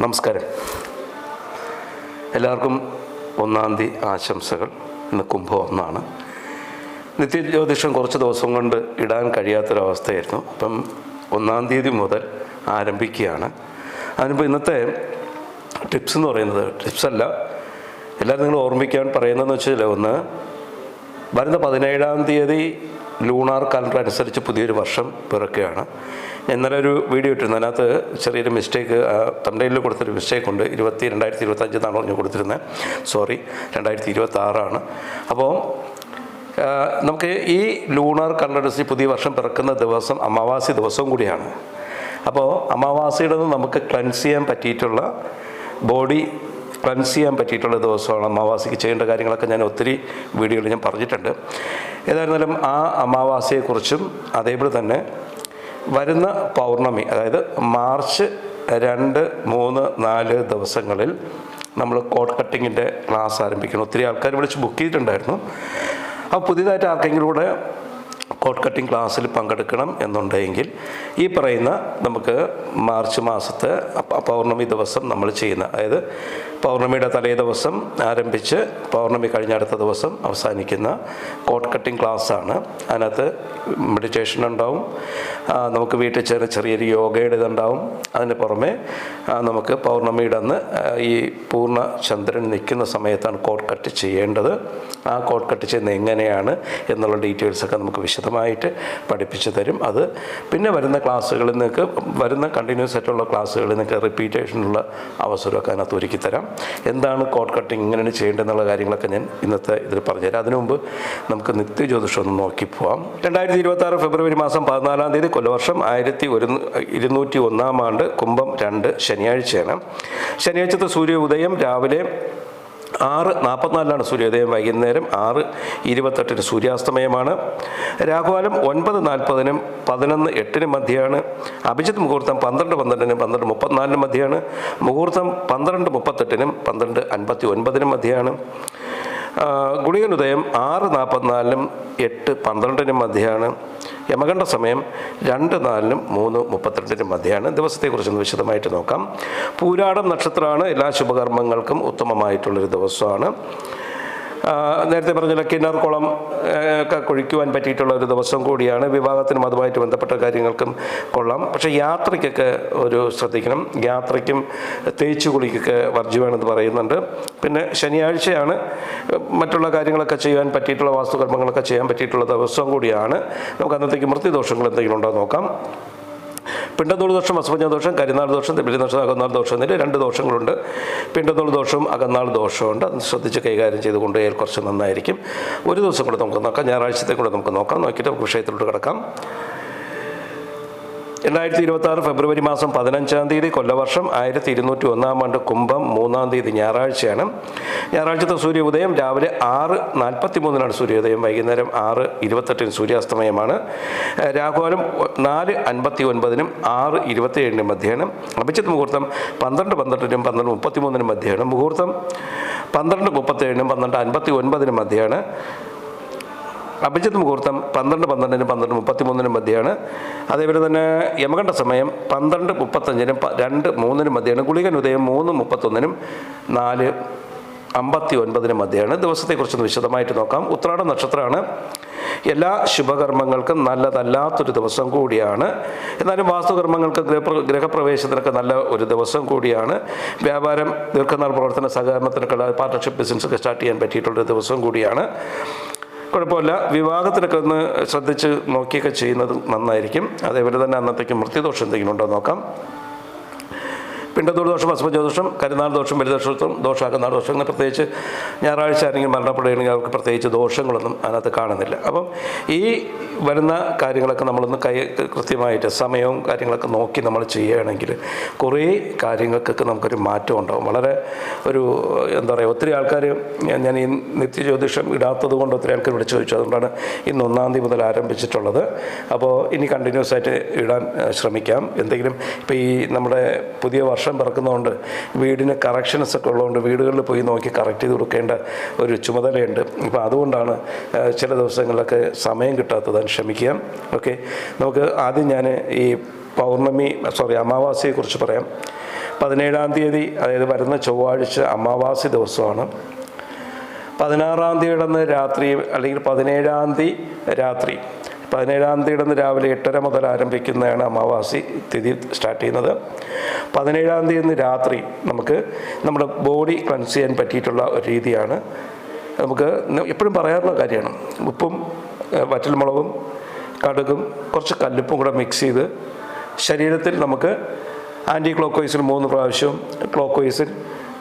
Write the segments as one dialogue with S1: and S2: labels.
S1: നമസ്കാരം. എല്ലാവർക്കും ഒന്നാം തീയതി ആശംസകൾ. ഇന്ന് കുംഭം ഒന്നാണ്. നിത്യജ്യോതിഷം കുറച്ച് ദിവസം കൊണ്ട് ഇടാൻ കഴിയാത്തൊരവസ്ഥയായിരുന്നു. അപ്പം ഒന്നാം തീയതി മുതൽ ആരംഭിക്കുകയാണ്. അതിനിപ്പോൾ ഇന്നത്തെ ടിപ്സ് എന്ന് പറയുന്നത് ടിപ്സല്ല എല്ലാവരും നിങ്ങൾ ഓർമ്മിക്കാൻ പറയുന്നതെന്ന് വെച്ചാൽ ഒന്ന് വരുന്ന പതിനേഴാം തീയതി ലൂണാർ കലണ്ടർ അനുസരിച്ച് പുതിയൊരു വർഷം പിറക്കുകയാണ്. ഇന്നലെ ഒരു വീഡിയോ ഇട്ടിരുന്നു. അതിനകത്ത് ചെറിയൊരു മിസ്റ്റേക്ക് തമിഴിൽ കൊടുത്തൊരു മിസ്റ്റേക്ക് ഉണ്ട്. ഇരുപത്തി രണ്ടായിരത്തി ഇരുപത്തഞ്ച് എന്നാണ് പറഞ്ഞു കൊടുത്തിരുന്നത് സോറി രണ്ടായിരത്തി ഇരുപത്തി ആറാണ് അപ്പോൾ നമുക്ക് ഈ ലൂണാർ കലണ്ടർ അനുസരിച്ച് പുതിയ വർഷം പിറക്കുന്ന ദിവസം അമാവാസി ദിവസവും കൂടിയാണ്. അപ്പോൾ അമാവാസിയുടെ നമുക്ക് ക്ലൻസ് ചെയ്യാൻ പറ്റിയിട്ടുള്ള ബോഡി ക്ലൻസ് ചെയ്യാൻ പറ്റിയിട്ടുള്ള ദിവസമാണ് അമാവാസിക്ക് ചെയ്യേണ്ട കാര്യങ്ങളൊക്കെ ഞാൻ ഒത്തിരി വീഡിയോയിൽ ഞാൻ പറഞ്ഞിട്ടുണ്ട്. ഏതായിരുന്നാലും ആ അമാവാസിയെക്കുറിച്ചും അതേപോലെ തന്നെ വരുന്ന പൗർണമി അതായത് മാർച്ച് രണ്ട് മൂന്ന് നാല് ദിവസങ്ങളിൽ നമ്മൾ കോട്ട് കട്ടിങ്ങിന്റെ ക്ലാസ് ആരംഭിക്കണം ഒത്തിരി ആൾക്കാർ വിളിച്ച് ബുക്ക് ചെയ്തിട്ടുണ്ടായിരുന്നു. അപ്പോൾ പുതിയതായിട്ട് ആർക്കെങ്കിലും കൂടെ കോട്ട് കട്ടിംഗ് ക്ലാസ്സിൽ പങ്കെടുക്കണം എന്നുണ്ടെങ്കിൽ ഈ പറയുന്ന നമുക്ക് മാർച്ച് മാസത്തെ പൗർണമി ദിവസം നമ്മൾ ചെയ്യുന്ന അതായത് പൗർണമിയുടെ തലേ ദിവസം ആരംഭിച്ച് പൗർണമി കഴിഞ്ഞ അടുത്ത ദിവസം അവസാനിക്കുന്ന കോട്ട് കട്ടിംഗ് ക്ലാസ്സാണ് അതിനകത്ത് മെഡിറ്റേഷൻ ഉണ്ടാവും. നമുക്ക് വീട്ടിൽ ചെറിയ ചെറിയൊരു യോഗയുടെ ഇതുണ്ടാവും അതിന് പുറമെ നമുക്ക് പൗർണമിയുടെ അന്ന് ഈ പൂർണ ചന്ദ്രൻ നിൽക്കുന്ന സമയത്താണ് കോട്ട് കട്ട് ചെയ്യേണ്ടത്. ആ കോട്ട് കട്ട് ചെയ്യുന്നത് എങ്ങനെയാണ് എന്നുള്ള ഡീറ്റെയിൽസൊക്കെ നമുക്ക് വിശദമായിട്ട് പഠിപ്പിച്ചു തരും. അത് പിന്നെ വരുന്ന ക്ലാസ്സുകളിൽ നിങ്ങൾക്ക് വരുന്ന കണ്ടിന്യൂസ് ആയിട്ടുള്ള ക്ലാസ്സുകളിൽ നിങ്ങൾക്ക് റിപ്പീറ്റേഷനുള്ള അവസരമൊക്കെ അതിനകത്ത് ഒരുക്കി തരാം. എന്താണ് കോട്ട് കട്ടിങ് ഇങ്ങനെയാണ് ചെയ്യേണ്ടതെന്നുള്ള കാര്യങ്ങളൊക്കെ ഞാൻ ഇന്നത്തെ ഇതിൽ പറഞ്ഞുതരാം. അതിനു മുമ്പ് നമുക്ക് നിത്യജ്യോതിഷം ഒന്ന് നോക്കി പോവാം. രണ്ടായിരത്തി ഇരുപത്തി ആറ് ഫെബ്രുവരി മാസം പതിനാലാം തീയതി കൊല്ലവർഷം ആയിരത്തി ഒരു ഇരുന്നൂറ്റി ഒന്നാം ആണ്ട് കുംഭം രണ്ട് ശനിയാഴ്ചയാണ്. ശനിയാഴ്ചത്തെ സൂര്യ ഉദയം രാവിലെ ആറ് നാൽപ്പത്തിനാലിനാണ് സൂര്യോദയം. വൈകുന്നേരം ആറ് ഇരുപത്തെട്ടിന് സൂര്യാസ്തമയമാണ്. രാഘുവാലം ഒൻപത് നാൽപ്പതിനും പതിനൊന്ന് എട്ടിനും മധ്യയാണ്. അഭിജിത്ത് മുഹൂർത്തം പന്ത്രണ്ട് പന്ത്രണ്ടിനും പന്ത്രണ്ട് മുപ്പത്തിനാലിനും മധ്യയാണ്. മുഹൂർത്തം പന്ത്രണ്ട് മുപ്പത്തെട്ടിനും പന്ത്രണ്ട് അൻപത്തി ഒൻപതിനും മധ്യയാണ് ഗുളികനുദയം ആറ് നാൽപ്പത്തിനാലിനും എട്ട് പന്ത്രണ്ടിനും മധ്യയാണ്. യമകണ്ഠ സമയം രണ്ട് നാലിനും മൂന്ന് മുപ്പത്തിരണ്ടിനും മധ്യയാണ് ദിവസത്തെക്കുറിച്ചൊന്ന് വിശദമായിട്ട് നോക്കാം. പൂരാടം നക്ഷത്രമാണ്. എല്ലാ ശുഭകർമ്മങ്ങൾക്കും ഉത്തമമായിട്ടുള്ളൊരു ദിവസമാണ്. നേരത്തെ പറഞ്ഞ കിണർ കുളം ഒക്കെ കുഴിക്കുവാൻ പറ്റിയിട്ടുള്ള ഒരു ദിവസം കൂടിയാണ്. വിവാഹത്തിനും അതുമായിട്ട് ബന്ധപ്പെട്ട കാര്യങ്ങൾക്കും കൊള്ളാം. പക്ഷേ യാത്രയ്ക്കൊക്കെ ഒരു ശ്രദ്ധിക്കണം. യാത്രയ്ക്കും തേച്ചു കുളിക്കൊക്കെ വർജ്യമാണെന്ന് പറയുന്നുണ്ട്. പിന്നെ ശനിയാഴ്ചയാണ് മറ്റുള്ള കാര്യങ്ങളൊക്കെ ചെയ്യാൻ പറ്റിയിട്ടുള്ള വാസ്തുകർമ്മങ്ങളൊക്കെ ചെയ്യാൻ പറ്റിയിട്ടുള്ള ദിവസം കൂടിയാണ്. നമുക്ക് അന്നത്തേക്ക് മൃത്യുദോഷങ്ങൾ എന്തെങ്കിലും ഉണ്ടോ നോക്കാം. പിണ്ടനൂറ് ദോഷം അസുഭജ ദോഷം കരിനാൾ ദോഷം ദോഷം അകന്നാൾ ദോഷം എന്നിട്ട് രണ്ട് ദോഷങ്ങളുണ്ട്. പിണ്ടനൂറ് ദോഷവും അകന്നാൾ ദോഷമുണ്ട്. അത് ശ്രദ്ധിച്ച് കൈകാര്യം ചെയ്ത് കൊണ്ടുപോയാൽ കുറച്ച് നന്നായിരിക്കും. ഒരു ദിവസം കൂടെ നമുക്ക് നോക്കാം. ഞായറാഴ്ചത്തെ കൂടെ നമുക്ക് നോക്കാം. നോക്കിയിട്ട് നമുക്ക് വിഷയത്തിലോട്ട് കിടക്കാം. രണ്ടായിരത്തി ഇരുപത്തി ആറ് ഫെബ്രുവരി മാസം പതിനഞ്ചാം തീയതി കൊല്ലവർഷം ആയിരത്തി ഇരുന്നൂറ്റി ഒന്നാം ആണ്ട് കുംഭം മൂന്നാം തീയതി ഞായറാഴ്ചയാണ്. ഞായറാഴ്ചത്തെ സൂര്യ ഉദയം രാവിലെ ആറ് നാൽപ്പത്തി മൂന്നിനാണ് സൂര്യോദയം വൈകുന്നേരം ആറ് ഇരുപത്തെട്ടിന് സൂര്യാസ്തമയമാണ്. ഒ- നാല് അൻപത്തി ഒൻപതിനും ആറ് ഇരുപത്തി ഏഴിനും മധ്യയാണ്. അഭിജിത്ത് മുഹൂർത്തം പന്ത്രണ്ട് പന്ത്രണ്ടിനും പന്ത്രണ്ട് മുപ്പത്തി മൂന്നിനും മധ്യയാണ്. മുഹൂർത്തം പന്ത്രണ്ട് മുപ്പത്തേഴിനും പന്ത്രണ്ട് അൻപത്തി ഒൻപതിനും മധ്യയാണ്. അഭിജിത്ത് മുഹൂർത്തം പന്ത്രണ്ട് പന്ത്രണ്ടിനും പന്ത്രണ്ട് മുപ്പത്തിമൂന്നിനും മധ്യയാണ് അതേപോലെ തന്നെ യമകണ്ഠ സമയം പന്ത്രണ്ട് മുപ്പത്തഞ്ചിനും രണ്ട് മൂന്നിനും മധ്യയാണ് ഗുളികൻ ഉദയം മൂന്ന് മുപ്പത്തൊന്നിനും നാല് അമ്പത്തി ഒൻപതിനും മധ്യയാണ് ദിവസത്തെക്കുറിച്ചൊന്ന് വിശദമായിട്ട് നോക്കാം. ഉത്രാട നക്ഷത്രമാണ്. എല്ലാ ശുഭകർമ്മങ്ങൾക്കും നല്ലതല്ലാത്തൊരു ദിവസം കൂടിയാണ്. എന്നാലും വാസ്തുകർമ്മങ്ങൾക്ക് ഗൃഹപ്ര ഗൃഹപ്രവേശത്തിനൊക്കെ നല്ല ഒരു ദിവസം കൂടിയാണ്. വ്യാപാരം ദീർഘനാൾ പ്രവർത്തന സഹകരണത്തിനൊക്കെ പാർട്ണർഷിപ്പ് ബിസിനസ്സൊക്കെ സ്റ്റാർട്ട് ചെയ്യാൻ പറ്റിയിട്ടുള്ളൊരു ദിവസം കൂടിയാണ്. കുഴപ്പമില്ല. വിവാഹത്തിനൊക്കെ ഒന്ന് ശ്രദ്ധിച്ച് നോക്കിയൊക്കെ ചെയ്യുന്നത് നന്നായിരിക്കും. അതേപോലെ തന്നെ അന്നത്തേക്ക് മൃത്യുദോഷം എന്തെങ്കിലും ഉണ്ടോ നോക്കാം. പിണ്ടത്തൂർ ദോഷം അസ്മജ ദോഷം കരുനാൾ ദോഷം ബലിദോഷം ദോഷാക്കുന്നാൾ ദോഷം അങ്ങനെ പ്രത്യേകിച്ച് ഞായറാഴ്ച ആരെങ്കിലും മരണപ്പെടുകയാണെങ്കിൽ അവർക്ക് പ്രത്യേകിച്ച് ദോഷങ്ങളൊന്നും അതിനകത്ത് കാണുന്നില്ല. അപ്പം ഈ വരുന്ന കാര്യങ്ങളൊക്കെ നമ്മളൊന്ന് കൈ കൃത്യമായിട്ട് സമയവും കാര്യങ്ങളൊക്കെ നോക്കി നമ്മൾ ചെയ്യുകയാണെങ്കിൽ കുറേ കാര്യങ്ങൾക്കൊക്കെ നമുക്കൊരു മാറ്റം ഉണ്ടാവും. വളരെ ഒരു എന്താ പറയുക ഒത്തിരി ആൾക്കാർ ഞാൻ ഈ നിത്യജ്യോതിഷം ഇടാത്തത് കൊണ്ട് ഒത്തിരി ആൾക്കാർ വിളിച്ചു ചോദിച്ചു. അതുകൊണ്ടാണ് ഇന്ന് ഒന്നാം തീയതി മുതൽ ആരംഭിച്ചിട്ടുള്ളത്. അപ്പോൾ ഇനി കണ്ടിന്യൂസ് ആയിട്ട് ഇടാൻ ശ്രമിക്കാം. എന്തെങ്കിലും ഇപ്പോൾ ഈ നമ്മുടെ പുതിയ വർഷം പിറക്കുന്നതുകൊണ്ട് വീടിന് കറക്ഷൻസ് ഒക്കെ ഉള്ളതുകൊണ്ട് വീടുകളിൽ പോയി നോക്കി കറക്റ്റ് ചെയ്ത് കൊടുക്കേണ്ട ഒരു ചുമതലയുണ്ട്. അപ്പോൾ അതുകൊണ്ടാണ് ചില ദിവസങ്ങളിലൊക്കെ സമയം കിട്ടാത്തത്. ശ്രമിക്കാം ഓക്കെ നമുക്ക് ആദ്യം ഞാൻ ഈ പൗർണമി സോറി അമാവാസിയെക്കുറിച്ച് പറയാം. പതിനേഴാം തീയതി അതായത് വരുന്ന ചൊവ്വാഴ്ച അമാവാസി ദിവസമാണ്. പതിനാറാം തീയതി രാത്രി അല്ലെങ്കിൽ പതിനേഴാം തീയതി രാത്രി. പതിനേഴാം തീയതി അന്ന് രാവിലെ എട്ടര മുതൽ ആരംഭിക്കുന്നതാണ് അമാവാസി തിഥി സ്റ്റാർട്ട് ചെയ്യുന്നത്. പതിനേഴാം തീയതി രാത്രി നമുക്ക് നമ്മുടെ ബോഡി ക്ലൻസ് ചെയ്യാൻ പറ്റിയിട്ടുള്ള ഒരു രീതിയാണ്. നമുക്ക് എപ്പോഴും പറയാറുള്ള കാര്യമാണ്. ഉപ്പും വറ്റൽമുളകും കടുകും കുറച്ച് കല്ലുപ്പും കൂടെ മിക്സ് ചെയ്ത് ശരീരത്തിൽ നമുക്ക് ആന്റി ക്ലോക്ക് വൈസിൽ മൂന്ന് പ്രാവശ്യവും ക്ലോക്ക് വൈസിൽ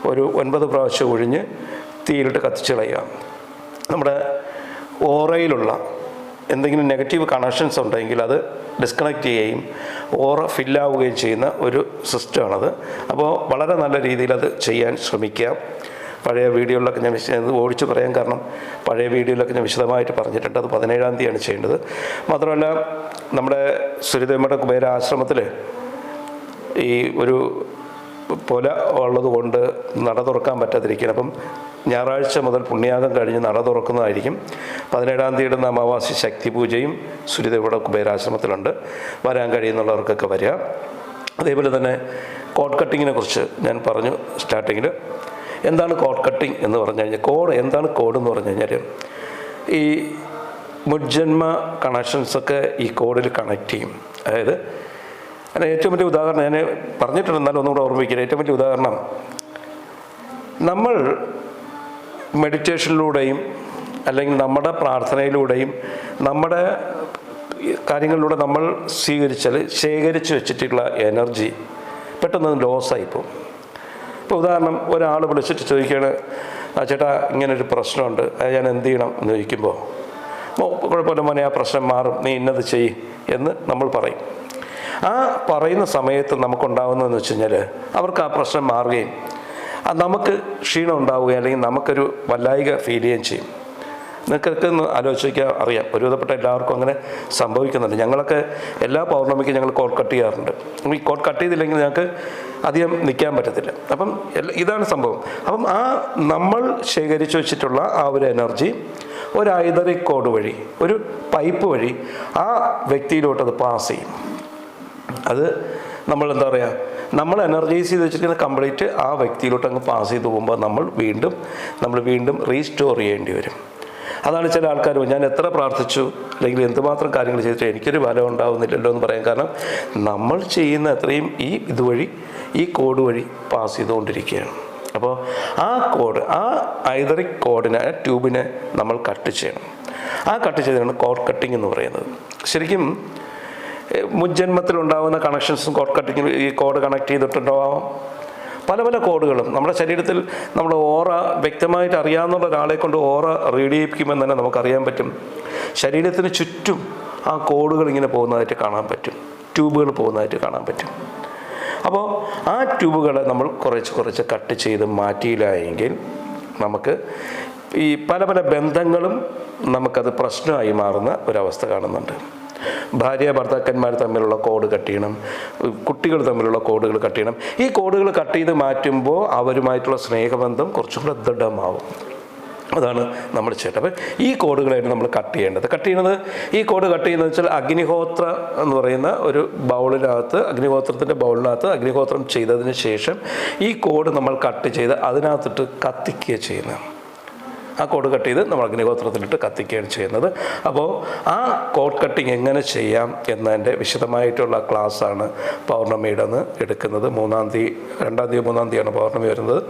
S1: ഒരു ഒൻപത് പ്രാവശ്യം ഒഴിഞ്ഞ് തീയിലിട്ട് കത്തിച്ച് കളയുക നമ്മുടെ ഓറയിലുള്ള എന്തെങ്കിലും നെഗറ്റീവ് കണക്ഷൻസ് ഉണ്ടെങ്കിൽ അത് ഡിസ്കണക്ട് ചെയ്യുകയും ഓറ ഫില്ലാവുകയും ചെയ്യുന്ന ഒരു സിസ്റ്റമാണത് അപ്പോൾ വളരെ നല്ല രീതിയിൽ അത് ചെയ്യാൻ ശ്രമിക്കുക പഴയ വീഡിയോയിലൊക്കെ ഞാൻ വിശ ഓടിച്ചു പറയാൻ കാരണം പഴയ വീഡിയോയിലൊക്കെ ഞാൻ വിശദമായിട്ട് പറഞ്ഞിട്ടുണ്ട്. അത് പതിനേഴാം തീയതിയാണ് ചെയ്യേണ്ടത്. മാത്രമല്ല നമ്മുടെ സുരിതമ്മയുടെ കുബേര ആശ്രമത്തിൽ ഈ ഒരു പൊല ഉള്ളതുകൊണ്ട് നട തുറക്കാൻ പറ്റാതിരിക്കുകയാണ്. അപ്പം ഞായറാഴ്ച മുതൽ പുണ്യാകം കഴിഞ്ഞ് നട തുറക്കുന്നതായിരിക്കും. പതിനേഴാം തീയതി അമാവാസി ശക്തി പൂജയും സുരിതയുടെ കുബേരാശ്രമത്തിലുണ്ട്. വരാൻ കഴിയുന്നുള്ളവർക്കൊക്കെ വരിക. അതേപോലെ തന്നെ കോട്ട് കട്ടിങ്ങിനെ കുറിച്ച് ഞാൻ പറഞ്ഞു സ്റ്റാർട്ടിങ്ങിൽ എന്താണ് കോഡ് കട്ടിംഗ് എന്ന് പറഞ്ഞു കഴിഞ്ഞാൽ കോഡ് എന്താണ് കോഡ് എന്ന് പറഞ്ഞു കഴിഞ്ഞാൽ ഈ മുജ്ജന്മ കണക്ഷൻസൊക്കെ ഈ കോഡിൽ കണക്ട് ചെയ്യും. അതായത് അതിന് ഏറ്റവും വലിയ ഉദാഹരണം ഞാൻ പറഞ്ഞിട്ടുണ്ട് എന്നാലും ഒന്നുകൂടെ ഓർമ്മിക്കുക ഏറ്റവും വലിയ ഉദാഹരണം നമ്മൾ മെഡിറ്റേഷനിലൂടെയും അല്ലെങ്കിൽ നമ്മുടെ പ്രാർത്ഥനയിലൂടെയും നമ്മുടെ കാര്യങ്ങളിലൂടെ നമ്മൾ സ്വീകരിച്ചാൽ ശേഖരിച്ച് വെച്ചിട്ടുള്ള എനർജി പെട്ടെന്ന് ലോസായി പോകും. ഇപ്പോൾ ഉദാഹരണം ഒരാൾ വിളിച്ചിട്ട് ചോദിക്കുകയാണ് ആ ചേട്ടാ ഇങ്ങനൊരു പ്രശ്നമുണ്ട് അത് ഞാൻ എന്ത് ചെയ്യണം? എന്ന് ചോദിക്കുമ്പോൾ "ഓ, കുഴപ്പമില്ല മോനെ ആ പ്രശ്നം മാറും നീ ഇന്നത് ചെയ് എന്ന് നമ്മൾ പറയും. ആ പറയുന്ന സമയത്ത് നമുക്കുണ്ടാകുന്നതെന്ന് വെച്ച് കഴിഞ്ഞാൽ അവർക്ക് ആ പ്രശ്നം മാറുകയും നമുക്ക് ക്ഷീണം ഉണ്ടാവുകയും അല്ലെങ്കിൽ നമുക്കൊരു വല്ലായിക ഫീൽ ചെയ്യുകയും ചെയ്യും. നിങ്ങൾക്കൊക്കെ ആലോചിക്കാൻ അറിയാം. ഒരുവിധപ്പെട്ട എല്ലാവർക്കും അങ്ങനെ സംഭവിക്കുന്നുണ്ട്. ഞങ്ങളൊക്കെ എല്ലാ പൗർണമിക്കും ഞങ്ങൾ കോട്ട് കട്ട് ചെയ്യാറുണ്ട്. ഈ കോട്ട് കട്ട് ചെയ്തില്ലെങ്കിൽ ഞങ്ങൾക്ക് അധികം നിൽക്കാൻ പറ്റത്തില്ല. അപ്പം ഇതാണ് സംഭവം. അപ്പം ആ നമ്മൾ ശേഖരിച്ചു വെച്ചിട്ടുള്ള ആ ഒരു എനർജി ഒരു ഐതറി കോഡ് വഴി ഒരു പൈപ്പ് വഴി ആ വ്യക്തിയിലോട്ട് അത് പാസ് ചെയ്യും. അത് നമ്മൾ എന്താ പറയുക നമ്മൾ എനർജൈസ് ചെയ്ത് വെച്ചിരിക്കുന്ന കംപ്ലീറ്റ് ആ വ്യക്തിയിലോട്ട് അങ്ങ് പാസ് ചെയ്ത് പോകുമ്പോൾ നമ്മൾ വീണ്ടും നമ്മൾ വീണ്ടും റീസ്റ്റോർ ചെയ്യേണ്ടി വരും. അതാണ് ചില ആൾക്കാർ ഞാൻ എത്ര പ്രാർത്ഥിച്ചു? അല്ലെങ്കിൽ എന്തുമാത്രം കാര്യങ്ങൾ ചെയ്തിട്ട് എനിക്കൊരു ഫലം ഉണ്ടാവുന്നില്ലല്ലോ എന്ന് പറയാൻ കാരണം നമ്മൾ ചെയ്യുന്ന അത്രയും ഈ ഇതുവഴി ഈ കോഡ് വഴി പാസ് ചെയ്തുകൊണ്ടിരിക്കുകയാണ്. അപ്പോൾ ആ കോഡ് ആ ഐതറിക് കോഡിനെ ആ ട്യൂബിനെ നമ്മൾ കട്ട് ചെയ്യണം. ആ കട്ട് ചെയ്തതാണ് കോഡ് കട്ടിംഗ് എന്ന് പറയുന്നത്. ശരിക്കും മുജ്ജന്മത്തിലുണ്ടാകുന്ന കണക്ഷൻസും കോഡ് കട്ടിങ്ങിൽ ഈ കോഡ് കണക്ട് ചെയ്തിട്ടുണ്ടാവാം. പല പല കോഡുകളും. നമ്മുടെ ശരീരത്തിൽ നമ്മൾ ഓറ വ്യക്തമായിട്ട് അറിയാവുന്ന ഒരാളെ കൊണ്ട് ഓറ റീഡ് ചെയ്യിപ്പിക്കുമെന്ന് തന്നെ നമുക്കറിയാൻ പറ്റും. ശരീരത്തിന് ചുറ്റും ആ കോഡുകൾ ഇങ്ങനെ പോകുന്നതായിട്ട് കാണാൻ പറ്റും. ട്യൂബുകൾ പോകുന്നതായിട്ട് കാണാൻ പറ്റും. അപ്പോൾ ആ ട്യൂബുകളെ നമ്മൾ കുറച്ച് കുറച്ച് കട്ട് ചെയ്ത് മാറ്റിയില്ല എങ്കിൽ നമുക്ക് ഈ പല പല ബന്ധങ്ങളും നമുക്കത് പ്രശ്നമായി മാറുന്ന ഒരവസ്ഥ കാണുന്നുണ്ട്. ഭാര്യ ഭർത്താക്കന്മാർ തമ്മിലുള്ള കോഡ് കട്ട് ചെയ്യണം. കുട്ടികൾ തമ്മിലുള്ള കോഡുകൾ കട്ട് ചെയ്യണം. ഈ കോഡുകൾ കട്ട് ചെയ്ത് മാറ്റുമ്പോൾ അവരുമായിട്ടുള്ള സ്നേഹബന്ധം കുറച്ചും കൂടെ ദൃഢമാവും. അതാണ് നമ്മൾ ചെയ്യേണ്ടത് അപ്പം ഈ കോഡുകളായിട്ട് നമ്മൾ കട്ട് ചെയ്യേണ്ടത്. കട്ട് ചെയ്യുന്നത് ഈ കോഡ് കട്ട് ചെയ്യുന്നത് വെച്ചാൽ അഗ്നിഹോത്ര എന്ന് പറയുന്ന ഒരു ബൗളിനകത്ത് അഗ്നിഹോത്രത്തിന്റെ ബൗളിനകത്ത് അഗ്നിഹോത്രം ചെയ്തതിന് ശേഷം ഈ കോഡ് നമ്മൾ കട്ട് ചെയ്ത് അതിനകത്തിട്ട് കത്തിക്കുക ചെയ്യുന്നത്. ആ കോഡ് കട്ട് ചെയ്ത് നമ്മൾ അഗ്നിഗോത്രത്തിലിട്ട് കത്തിക്കുകയാണ് ചെയ്യുന്നത്. അപ്പോൾ ആ കോഡ് കട്ടിങ് എങ്ങനെ ചെയ്യാം എന്നതിന്റെ വിശദമായിട്ടുള്ള ക്ലാസ്സാണ് പൗർണമിയുടെ അന്ന് എടുക്കുന്നത്. മൂന്നാം തീയതി രണ്ടാം തീയതി മൂന്നാം തീയതിയാണ് പൗർണമി വരുന്നത്.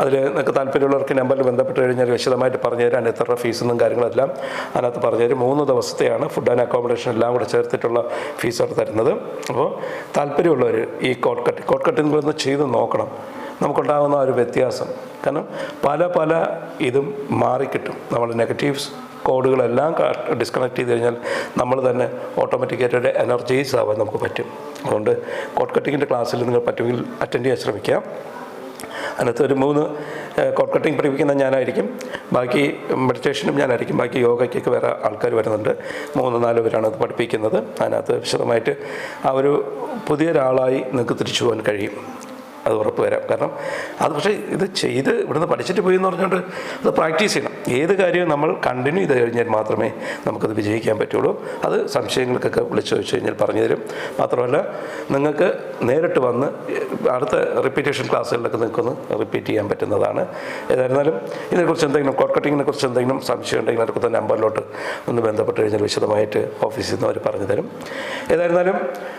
S1: അതിൽ നിങ്ങൾക്ക് താല്പര്യമുള്ളവർക്ക് നമ്പറിൽ ബന്ധപ്പെട്ട് കഴിഞ്ഞാൽ വിശദമായിട്ട് പറഞ്ഞു തരാൻ എത്ര ഫീസെന്നും കാര്യങ്ങളെല്ലാം അതിനകത്ത് പറഞ്ഞു തരും മൂന്ന് ദിവസത്തെയാണ് ഫുഡ് ആൻഡ് അക്കോമഡേഷൻ എല്ലാം കൂടെ ചേർത്തിട്ടുള്ള ഫീസാണ് തരുന്നത്. അപ്പോൾ താല്പര്യമുള്ളവർ ഈ കോഡ് കട്ട് കോഡ് കട്ടിങ് ചെയ്ത് നോക്കണം. നമുക്കുണ്ടാകുന്ന ഒരു വ്യത്യാസം. കാരണം പല പല ഇതും മാറിക്കിട്ടും. നമ്മൾ നെഗറ്റീവ്സ് കോഡുകളെല്ലാം ഡിസ്കണക്ട് ചെയ്ത് കഴിഞ്ഞാൽ നമ്മൾ തന്നെ ഓട്ടോമാറ്റിക്കായിട്ട് എനർജൈസ് ആവാൻ നമുക്ക് പറ്റും. അതുകൊണ്ട് കോഡ് കട്ടിങ്ങിന്റെ ക്ലാസ്സിൽ നിങ്ങൾ പറ്റുമെങ്കിൽ അറ്റൻഡ് ചെയ്യാൻ ശ്രമിക്കാം. അതിനകത്ത് ഒരു മൂന്ന് കോഡ് കട്ടിങ് പഠിപ്പിക്കുന്ന ഞാനായിരിക്കും. ബാക്കി മെഡിറ്റേഷനും ഞാനായിരിക്കും. ബാക്കി യോഗയ്ക്കൊക്കെ വേറെ ആൾക്കാർ വരുന്നുണ്ട്. മൂന്ന് നാല് പേരാണ് അത് പഠിപ്പിക്കുന്നത്. അതിനകത്ത് വിശദമായിട്ട് ആ ഒരു പുതിയൊരാളായി നിങ്ങൾക്ക് തിരിച്ചു പോകാൻ കഴിയും. അത് ഉറപ്പ് വരാം. കാരണം അത് പക്ഷേ ഇത് ചെയ്ത് ഇവിടുന്ന് പഠിച്ചിട്ട് പോയി എന്ന് പറഞ്ഞുകൊണ്ട് അത് പ്രാക്ടീസ് ചെയ്യണം. ഏത് കാര്യവും നമ്മൾ കണ്ടിന്യൂ ചെയ്ത് കഴിഞ്ഞാൽ മാത്രമേ നമുക്കത് വിജയിക്കാൻ പറ്റുള്ളൂ. അത് സംശയങ്ങൾക്കൊക്കെ വിളിച്ചു ചോദിച്ചു കഴിഞ്ഞാൽ പറഞ്ഞു തരും. മാത്രമല്ല നിങ്ങൾക്ക് നേരിട്ട് വന്ന് അടുത്ത റിപ്പീറ്റേഷൻ ക്ലാസ്സുകളിലൊക്കെ നിങ്ങൾക്കൊന്ന് റിപ്പീറ്റ് ചെയ്യാൻ പറ്റുന്നതാണ്. ഏതായിരുന്നാലും ഇതിനെക്കുറിച്ച് എന്തെങ്കിലും കോട്ട് കട്ടിങ്ങിനെ കുറിച്ച് എന്തെങ്കിലും സംശയം ഉണ്ടെങ്കിൽ അടുത്ത നമ്പറിലോട്ട് ഒന്ന് ബന്ധപ്പെട്ട് കഴിഞ്ഞാൽ വിശദമായിട്ട് ഓഫീസിൽ നിന്ന് അവർ പറഞ്ഞു തരും. ഏതായിരുന്നാലും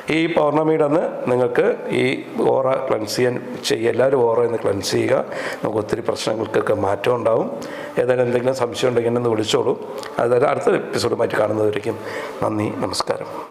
S1: ഈ പൗർണമിയുടെ അന്ന് നിങ്ങൾക്ക് ഈ ഓറ ക്ലൻസ് ചെയ്യാൻ ചെയ്യുക എല്ലാവരും ഓറ ഒന്ന് ക്ലൻസ് ചെയ്യുക. നമുക്ക് ഒത്തിരി പ്രശ്നങ്ങൾക്കൊക്കെ മാറ്റം ഉണ്ടാവും. ഏതായാലും എന്തെങ്കിലും സംശയം ഉണ്ടെങ്കിൽ എന്നെ ഒന്ന് വിളിച്ചോളൂ. അതായത് അടുത്ത എപ്പിസോഡുമായിട്ട് കാണുന്നതായിരിക്കും നന്ദി നമസ്കാരം.